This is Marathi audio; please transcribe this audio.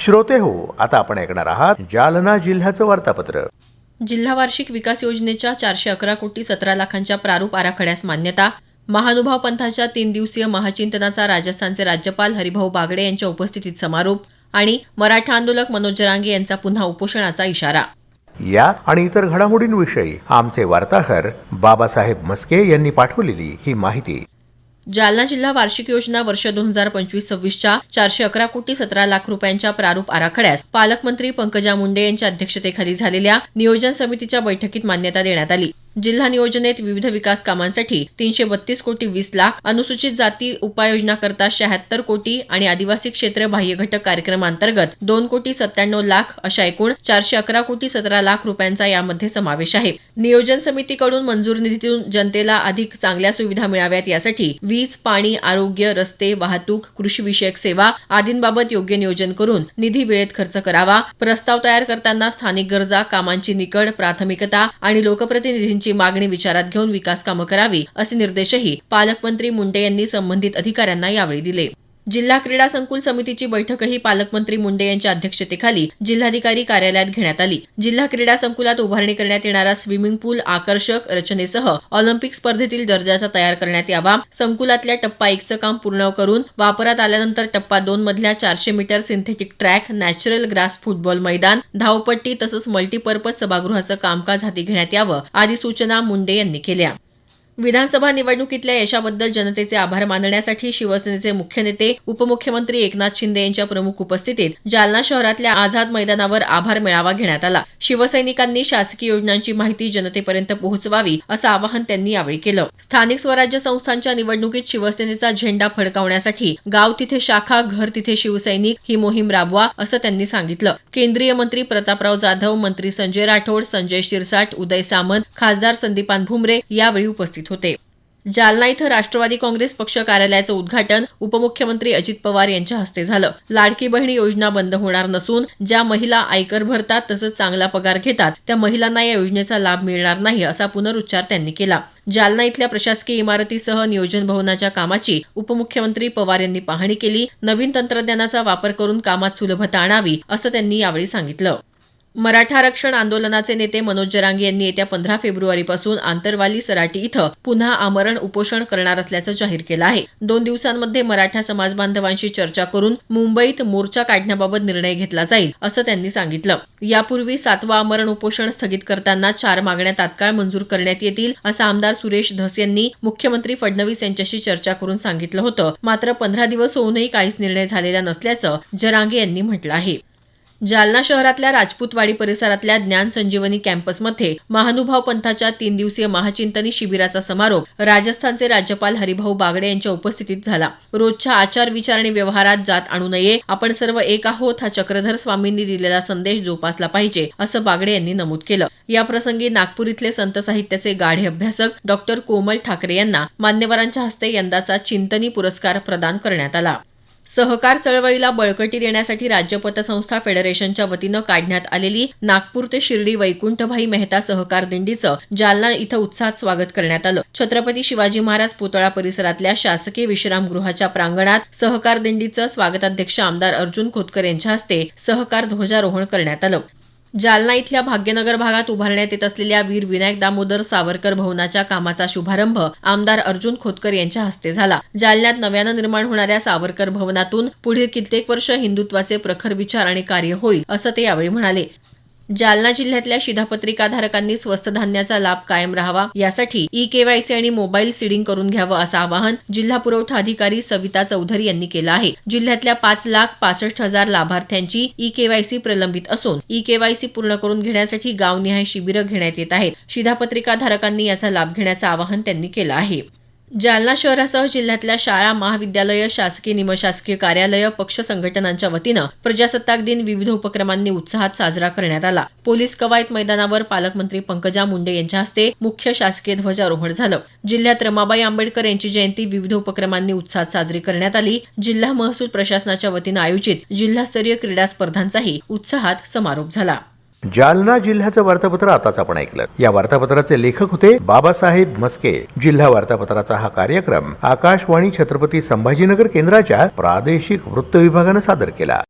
श्रोते हो आता आपण ऐकणार आहात जालना जिल्ह्याचं वार्तापत्र. जिल्हा वार्षिक विकास योजनेच्या चारशे अकरा कोटी सतरा लाखांच्या प्रारूप आराखड्यास मान्यता. महानुभाव पंथाच्या तीन दिवसीय महाचिंतनाचा राजस्थानचे राज्यपाल हरिभाऊ बागडे यांच्या उपस्थितीत समारोप आणि मराठा आंदोलक मनोज जरांगे यांचा पुन्हा उपोषणाचा इशारा. या आणि इतर घडामोडींविषयी आमचे वार्ताहर बाबासाहेब मस्के यांनी पाठवलेली ही माहिती. जालना जिल्हा वार्षिक योजना वर्ष दोन हजार पंचवीस सव्वीसच्या चारशे अकरा कोटी सतरा लाख रुपयांच्या प्रारूप आराखड्यास पालकमंत्री पंकजा मुंडे यांच्या अध्यक्षतेखाली झालेल्या नियोजन समितीच्या बैठकीत मान्यता देण्यात आली. जिल्हा नियोजनेत विविध विकास कामांसाठी तीनशे बत्तीस कोटी वीस लाख अनुसूचित जाती उपाययोजनाकरता शहात्तर कोटी आणि आदिवासी क्षेत्र बाह्य घटक कार्यक्रमांतर्गत दोन कोटी सत्त्याण्णव लाख अशा एकूण चारशे अकरा कोटी सतरा लाख रुपयांचा यामध्ये समावेश आहे. नियोजन समितीकडून मंजूर निधीतून जनतेला अधिक चांगल्या सुविधा मिळाव्यात यासाठी वीज पाणी आरोग्य रस्ते वाहतूक कृषी विषयक सेवा आदींबाबत योग्य नियोजन करून निधी वेळेत खर्च करावा. प्रस्ताव तयार करताना स्थानिक गरजा कामांची निकड प्राथमिकता आणि लोकप्रतिनिधींची मागणी विचारात घेऊन विकास कामं करावी असे निर्देशही पालकमंत्री मुंडे यांनी संबंधित अधिकाऱ्यांना यावेळी दिले. जिल्हा क्रीडा संकुल समितीची बैठकही पालकमंत्री मुंडे यांच्या अध्यक्षतेखाली जिल्हाधिकारी कार्यालयात घेण्यात आली. जिल्हा क्रीडा संकुलात उभारणी करण्यात येणारा स्विमिंग पूल आकर्षक रचनेसह ऑलिम्पिक स्पर्धेतील दर्जाचा तयार करण्यात यावा. संकुलातल्या टप्पा एकचं काम पूर्ण करून वापरात आल्यानंतर टप्पा दोन मधल्या चारशे meter synthetic track natural grass football मैदान धावपट्टी तसंच मल्टीपर्पज सभागृहाचं कामकाज हाती घेण्यात यावं आदी सूचना मुंडे यांनी केल्या. विधानसभा निवडणुकीतल्या यशाबद्दल जनतेचे आभार मानण्यासाठी शिवसेनेचे मुख्य नेते उपमुख्यमंत्री एकनाथ शिंदे यांच्या प्रमुख उपस्थितीत जालना शहरातल्या आझाद मैदानावर आभार मेळावा घेण्यात आला. शिवसैनिकांनी शासकीय योजनांची माहिती जनतेपर्यंत पोहोचवावी असं आवाहन त्यांनी यावेळी केलं. स्थानिक स्वराज्य संस्थांच्या निवडणुकीत शिवसेनेचा झेंडा फडकावण्यासाठी गाव तिथे शाखा घर तिथे शिवसैनिक ही मोहीम राबवा असं त्यांनी सांगितलं. केंद्रीय मंत्री प्रतापराव जाधव मंत्री संजय राठोड संजय शिरसाट उदय सामंत खासदार संदीपान भुमरे यावेळी उपस्थित होते. जालना इथं राष्ट्रवादी काँग्रेस पक्ष कार्यालयाचं उद्घाटन उपमुख्यमंत्री अजित पवार यांच्या हस्ते झालं. लाडकी बहिणी योजना बंद होणार नसून ज्या महिला आयकर भरतात तसंच चांगला पगार घेतात त्या महिलांना या योजनेचा लाभ मिळणार नाही असा पुनरुच्चार त्यांनी केला. जालना इथल्या प्रशासकीय इमारतीसह नियोजन भवनाच्या कामाची उपमुख्यमंत्री पवार यांनी पाहणी केली. नवीन तंत्रज्ञानाचा वापर करून कामात सुलभता आणावी असं त्यांनी यावेळी सांगितलं. मराठा आरक्षण आंदोलनाचे नेते मनोज जरांगे यांनी येत्या पंधरा फेब्रुवारीपासून आंतरवाली सराटी इथं पुन्हा आमरण उपोषण करणार असल्याचं जाहीर केलं आहे. दोन दिवसांमध्ये मराठा समाज बांधवांशी चर्चा करून मुंबईत मोर्चा काढण्याबाबत निर्णय घेतला जाईल असं त्यांनी सांगितलं. यापूर्वी सातवा आमरण उपोषण स्थगित करताना चार मागण्या तात्काळ मंजूर करण्यात येतील असं आमदार सुरेश धस यांनी मुख्यमंत्री फडणवीस यांच्याशी चर्चा करून सांगितलं होतं. मात्र पंधरा दिवस होऊनही काहीच निर्णय झालेला नसल्याचं जरांगे यांनी म्हटलं आहे. जालना शहरातल्या राजपूतवाडी परिसरातल्या ज्ञान संजीवनी कॅम्पसमध्ये महानुभाव पंथाच्या तीन दिवसीय महाचिंतनी शिबिराचा समारोप राजस्थानचे राज्यपाल हरिभाऊ बागडे यांच्या उपस्थितीत झाला. रोजच्या आचार विचार आणि व्यवहारात जात आणू नये आपण सर्व एक आहोत हा चक्रधर स्वामींनी दिलेला संदेश जोपासला पाहिजे असं बागडे यांनी नमूद केलं. याप्रसंगी नागपूर इथले संत साहित्याचे गाढे अभ्यासक डॉक्टर कोमल ठाकरे यांना मान्यवरांच्या हस्ते यंदाचा चिंतनी पुरस्कार प्रदान करण्यात आला. सहकार चळवळीला बळकटी देण्यासाठी राज्य पतसंस्था फेडरेशनच्या वतीनं काढण्यात आलेली नागपूर ते शिर्डी वैकुंठभाई मेहता सहकार दिंडीचं जालना इथं उत्साहात स्वागत करण्यात आलं. छत्रपती शिवाजी महाराज पुतळा परिसरातल्या शासकीय विश्रामगृहाच्या प्रांगणात सहकार दिंडीचं स्वागताध्यक्ष आमदार अर्जुन खोतकर यांच्या हस्ते सहकार ध्वजारोहण करण्यात आलं. जालना इथल्या भाग्यनगर भागात उभारण्यात येत असलेल्या वीर विनायक दामोदर सावरकर भवनाच्या कामाचा शुभारंभ आमदार अर्जुन खोतकर यांच्या हस्ते झाला. जालन्यात नव्यानं निर्माण होणाऱ्या सावरकर भवनातून पुढील कित्येक वर्ष हिंदुत्वाचे प्रखर विचार आणि कार्य होईल असं ते यावेळी म्हणाले. जालना जिल्ह्यातल्या शिधापत्रिकाधारकांनी स्वस्त धान्याचा लाभ कायम राहावा. यासाठी ई केवायसी आणि मोबाईल सीडिंग करून घ्यावं असं आवाहन जिल्हा पुरवठा अधिकारी सविता चौधरी यांनी केलं आहे. जिल्ह्यातल्या पाच लाख पासष्ट हजार लाभार्थ्यांची ई केवायसी प्रलंबित असून ई केवायसी पूर्ण करून घेण्यासाठी गावनिहाय शिबिरं घेण्यात येत आहेत. शिधापत्रिकाधारकांनी याचा लाभ घेण्याचं आवाहन त्यांनी केलं आहे. जालना शहरासह जिल्ह्यातल्या शाळा महाविद्यालय शासकीय निमशासकीय कार्यालय पक्ष संघटनांच्या वतीनं प्रजासत्ताक दिन विविध उपक्रमांनी उत्साहात साजरा करण्यात आला. पोलीस कवायत मैदानावर पालकमंत्री पंकजा मुंडे यांच्या हस्ते मुख्य शासकीय ध्वजारोहण झालं. जिल्ह्यात रमाबाई आंबेडकर यांची जयंती विविध उपक्रमांनी उत्साहात साजरी करण्यात आली. जिल्हा महसूल प्रशासनाच्या वतीनं आयोजित जिल्हास्तरीय क्रीडा स्पर्धांचाही उत्साहात समारोप झाला. जालना जिल्ह्याचं वार्तापत्र आताच आपण ऐकलं. या वार्तापत्राचे लेखक होते बाबासाहेब मस्के जिल्हा वार्तापत्राचा हा कार्यक्रम आकाशवाणी छत्रपती संभाजीनगर केंद्राच्या प्रादेशिक वृत्त विभागानं सादर केला.